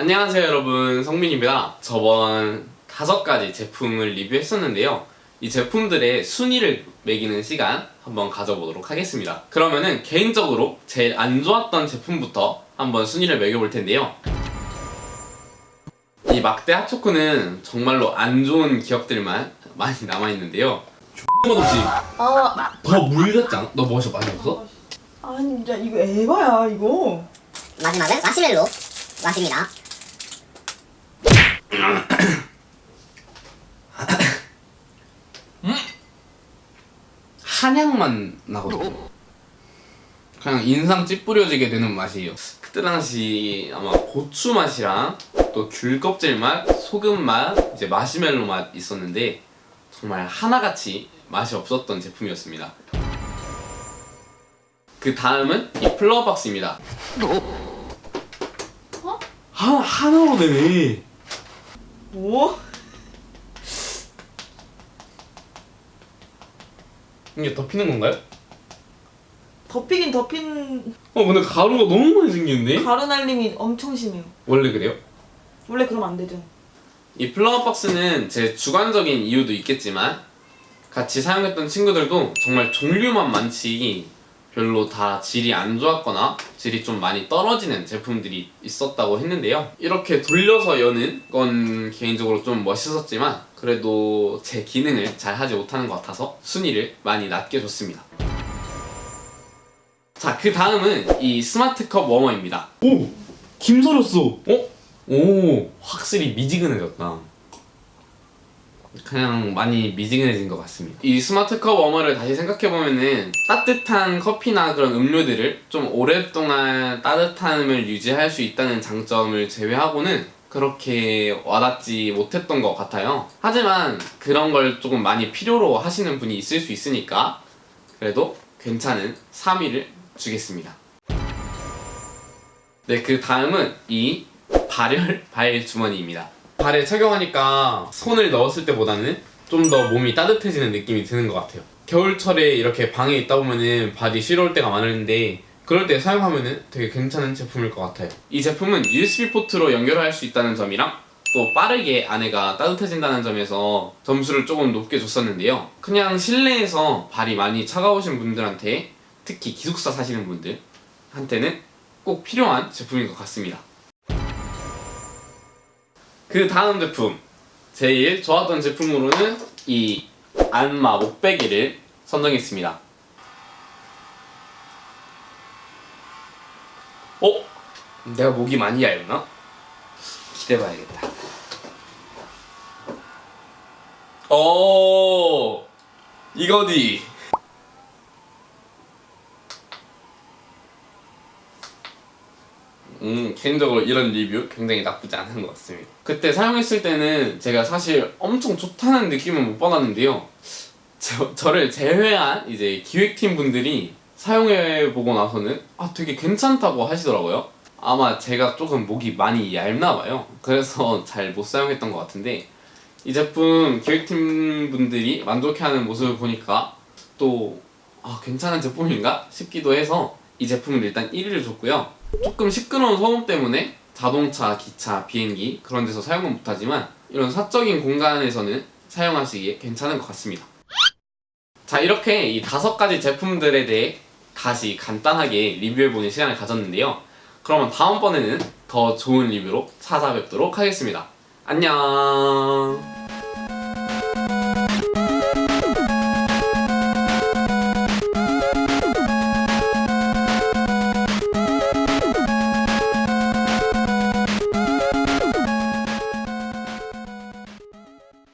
안녕하세요 여러분 성민입니다 저번 다섯 가지 제품을 리뷰했었는데요 이 제품들의 순위를 매기는 시간 한번 가져보도록 하겠습니다 그러면은 개인적으로 제일 안 좋았던 제품부터 한번 순위를 매겨볼 텐데요 이 막대 핫초코는 정말로 안 좋은 기억들만 많이 남아있는데요 X맛 없지? 아, 더물 같지 않아? 너 뭐셔 많이 없어? 아니 진짜 이거 에바야 이거. 마지막은 마시멜로 맛입니다. 한약만 나거든요. 그냥 인상 찌푸려지게 되는 맛이에요. 그때 당시 아마 고추 맛이랑 또 귤 껍질 맛, 소금 맛, 이제 마시멜로 맛 있었는데 정말 하나같이 맛이 없었던 제품이었습니다. 그 다음은 이 플라워 박스입니다. 어? 하, 하나로 되네. 뭐? 이게 덮이는 건가요? 덮이긴 덮인 어 근데 가루가 너무 많이 생기는데? 가루 날림이 엄청 심해요. 원래 그래요? 원래 그러면 안 되죠. 이 플라워 박스는 제 주관적인 이유도 있겠지만 같이 사용했던 친구들도 정말 종류만 많지 별로 다 질이 안 좋았거나 질이 좀 많이 떨어지는 제품들이 있었다고 했는데요. 이렇게 돌려서 여는 건 개인적으로 좀 멋있었지만 그래도 제 기능을 잘 하지 못하는 것 같아서 순위를 많이 낮게 줬습니다. 자, 그 다음은 이 스마트컵 워머입니다. 오! 김서렸어! 어? 오! 확실히 미지근해졌다. 그냥 많이 미지근해진 것 같습니다. 이 스마트컵 워머를 다시 생각해보면은 따뜻한 커피나 그런 음료들을 좀 오랫동안 따뜻함을 유지할 수 있다는 장점을 제외하고는 그렇게 와닿지 못했던 것 같아요. 하지만 그런 걸 조금 많이 필요로 하시는 분이 있을 수 있으니까 그래도 괜찮은 3위를 주겠습니다. 네, 그 다음은 이 발열 발 주머니입니다. 발에 착용하니까 손을 넣었을 때보다는 좀 더 몸이 따뜻해지는 느낌이 드는 것 같아요. 겨울철에 이렇게 방에 있다 보면은 발이 시려울 때가 많은데 그럴 때 사용하면은 되게 괜찮은 제품일 것 같아요. 이 제품은 USB 포트로 연결할 수 있다는 점이랑 또 빠르게 안에가 따뜻해진다는 점에서 점수를 조금 높게 줬었는데요. 그냥 실내에서 발이 많이 차가우신 분들한테 특히 기숙사 사시는 분들한테는 꼭 필요한 제품인 것 같습니다. 그 다음 제품 제일 좋았던 제품으로는 이 안마 목베개를 선정했습니다. 어? 내가 목이 많이 얇나? 기대봐야겠다. 오 이거지. 음, 개인적으로 이런 리뷰 굉장히 나쁘지 않은 것 같습니다. 그때 사용했을 때는 제가 사실 엄청 좋다는 느낌은 못 받았는데요. 저, 저를 제외한 이제 기획팀 분들이 사용해보고 나서는 아, 되게 괜찮다고 하시더라고요. 아마 제가 조금 목이 많이 얇나 봐요. 그래서 잘 못 사용했던 것 같은데 이 제품 기획팀 분들이 만족해하는 모습을 보니까 또 아, 괜찮은 제품인가 싶기도 해서 이 제품을 일단 1위를 줬고요. 조금 시끄러운 소음 때문에 자동차, 기차, 비행기 그런 데서 사용은 못하지만 이런 사적인 공간에서는 사용하시기에 괜찮은 것 같습니다. 자 이렇게 이 다섯 가지 제품들에 대해 다시 간단하게 리뷰해보는 시간을 가졌는데요. 그러면 다음번에는 더 좋은 리뷰로 찾아뵙도록 하겠습니다. 안녕.